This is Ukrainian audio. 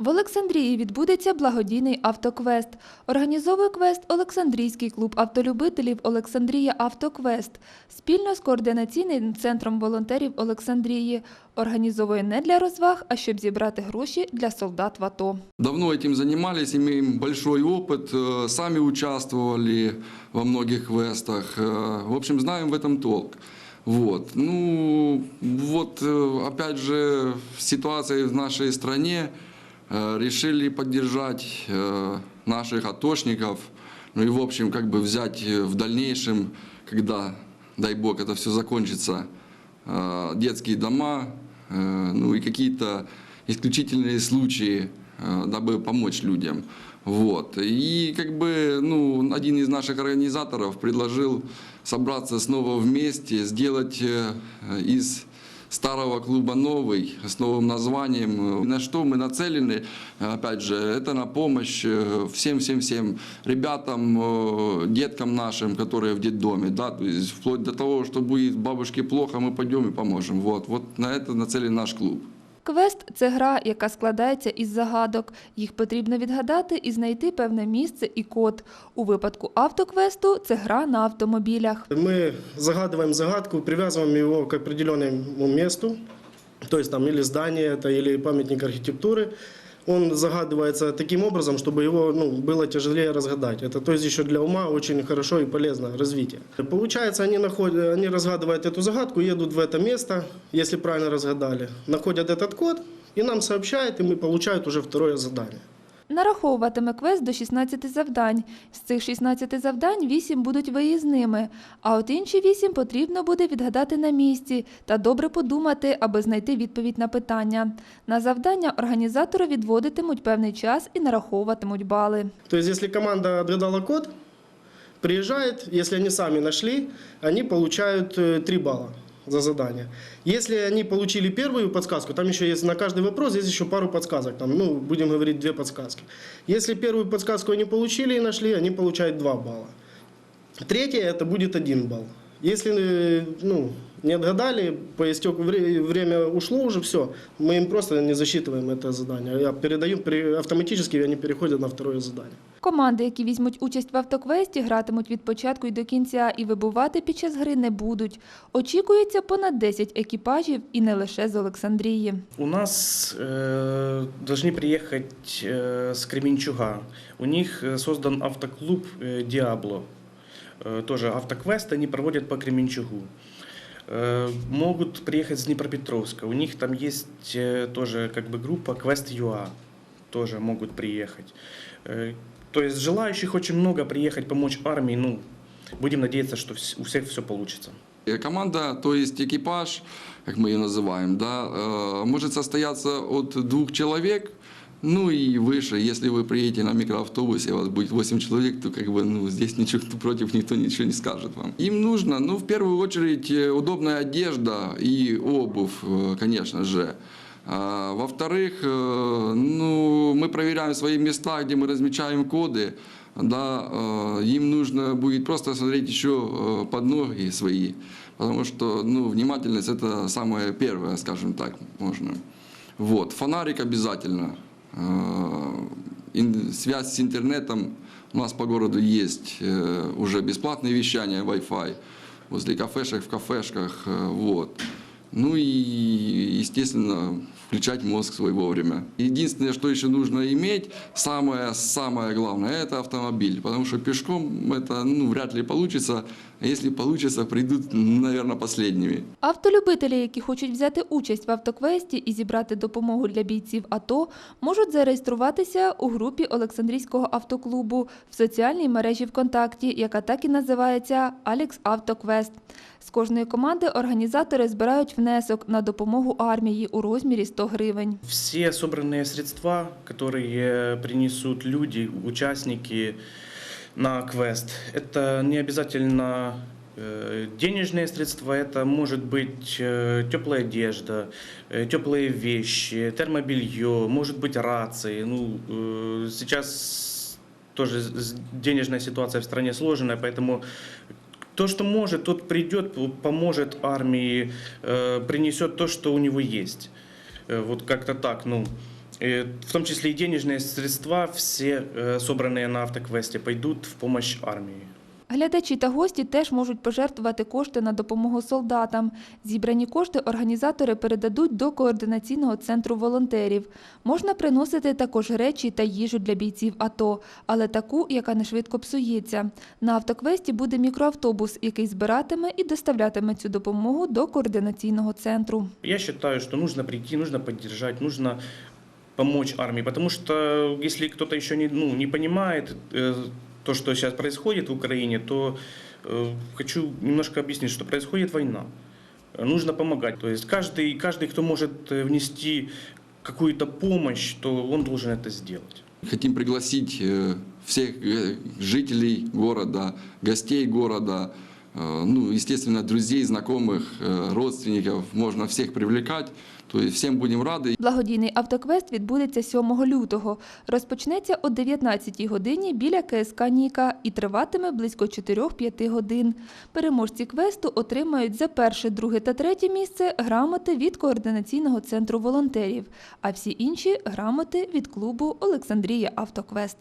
В Олександрії відбудеться благодійний автоквест. Організовує квест Олександрійський клуб автолюбителів Олександрія Автоквест спільно з координаційним центром волонтерів Олександрії. Організовує не для розваг, а щоб зібрати гроші для солдат в АТО. Давно этим занимались, имеем большой опыт, э, сами участвовали во многих квестах. э, В общем, знаем в этом толк. Вот. Ну, вот, э, опять же, ситуация в нашей стране. Э, Решили поддержать э, наших атошников. Ну и, в общем, как бы взять э, в дальнейшем, когда, дай бог, это все закончится, детские дома, ну и какие-то исключительные случаи, дабы помочь людям. Вот. И как бы, ну, один из наших организаторов предложил собраться снова вместе, сделать из старого клуба новый, с новым названием. На что мы нацелены, опять же, это на помощь э, всем-всем-всем ребятам, э, деткам нашим, которые в детдоме, да, то есть вплоть до того, что будет бабушке плохо, мы пойдем и поможем. Вот, вот на это нацелен наш клуб. Квест це гра, яка складається із загадок. Їх потрібно відгадати і знайти певне місце і код. У випадку автоквесту це гра на автомобілях. Мы загадываем загадку, привязываем его к определенному месту, то есть там или здание это, или памятник архитектуры. Он загадывается таким образом, чтобы его ну, было тяжелее разгадать. Это то есть еще для ума очень хорошо и полезно развитие. Получается, они, находят, они разгадывают эту загадку, едут в это место, если правильно разгадали, находят этот код и нам сообщают, и мы получают уже второе задание. Нараховуватиме квест до 16 завдань. З цих 16 завдань 8 будуть виїзними, а от інші 8 потрібно буде відгадати на місці та добре подумати, аби знайти відповідь на питання. На завдання організатори відводитимуть певний час і нараховуватимуть бали. То есть, если команда отгадала код, приезжает, если они сами нашли, они получают 3 балла за задание. Если они получили первую подсказку, там еще есть на каждый вопрос, есть еще пару подсказок, там, ну, будем говорить, две подсказки. Если первую подсказку они получили и нашли, они получают 2 балла. Третье это будет 1 балл. Если э, ну, не отгадали, по истеку вре- время ушло уже, все, мы им просто не засчитываем это задание. Я передаю, автоматически они переходят на второе задание. Команди, які візьмуть участь в автоквесті, гратимуть від початку і до кінця і вибувати під час гри не будуть. Очікується понад 10 екіпажів і не лише з Олександрії. У нас э, должны приехать э, с Кременчуга. У них э, создан автоклуб э, «Диабло». Э, тоже автоквест они проводят по Кременчугу. Э, могут приехать с Днепропетровска. У них там есть э, тоже как бы группа Quest UA. Тоже могут приехать. То есть желающих очень много приехать помочь армии. Ну, будем надеяться, что у всех все получится. Э, Команда, то есть экипаж, как мы ее называем, да, э, может состояться от двух человек, ну и выше. Если вы приедете на микроавтобусе, у вас будет 8 человек, то как бы ну, здесь ничего против никто ничего не скажет вам. Им нужно, ну, в первую очередь, э, удобная одежда и обувь, конечно же. А, Во-вторых, э, ну, мы проверяем свои места, где мы размечаем коды. Да, э, им нужно будет просто смотреть еще э, под ноги свои, потому что ну, внимательность это самое первое, скажем так, можно. Вот. Фонарик обязательно. Связь с интернетом у нас по городу есть уже бесплатное вещание Wi-Fi возле кафешек, в кафешках. Вот. Ну и, естественно, включать мозг свой вовремя. Единственное, что еще нужно иметь, самое-самое главное, это автомобиль. Потому что пешком это ну, вряд ли получится. Если получится, придут, наверное, последними. Автолюбителі, які хочуть взяти участь в автоквесті і зібрати допомогу для бійців АТО, можуть зареєструватися у групі Олександрійського автоклубу в соціальній мережі ВКонтакті, яка так і називається Алекс Автоквест. З кожної команди організатори збирають внесок на допомогу армії у розмірі 100 гривень. Все собранные средства, которые принесут люди, участники на квест, это не обязательно э, денежные средства, это может быть э, теплая одежда, э, теплые вещи, термобелье, может быть рации. Ну, сейчас тоже денежная ситуация в стране сложная, поэтому то, что может, тот придет, поможет армии, принесет то, что у него есть. Вот как-то так, ну. Э, В том числе и денежные средства, все э, собранные на автоквесте, пойдут в помощь армии. Глядачі та гості теж можуть пожертвувати кошти на допомогу солдатам. Зібрані кошти організатори передадуть до координаційного центру волонтерів. Можна приносити також речі та їжу для бійців АТО, але таку, яка не швидко псується. На автоквесті буде мікроавтобус, який збиратиме і доставлятиме цю допомогу до координаційного центру. Я считаю, что нужно прийти, нужно поддержать, нужно помочь армии, потому что если кто-то еще не, ну, не понимает э, то, что сейчас происходит в Украине, то э, хочу немножко объяснить, что происходит война. Э, Нужно помогать. То есть каждый, каждый, кто может э, внести какую-то помощь, то он должен это сделать. Хотим пригласить э, всех э, жителей города, гостей города, э, ну, естественно, друзей, знакомых, э, родственников. Можно всех привлекать. То есть всем будем рады. Благодійний автоквест відбудеться 7 лютого. Розпочнеться о 19 годині біля КСК Ніка і триватиме близько 4-5 годин. Переможці квесту отримають за перше, друге та третє місце грамоти від координаційного центру волонтерів, а всі інші грамоти від клубу Олександрія Автоквест.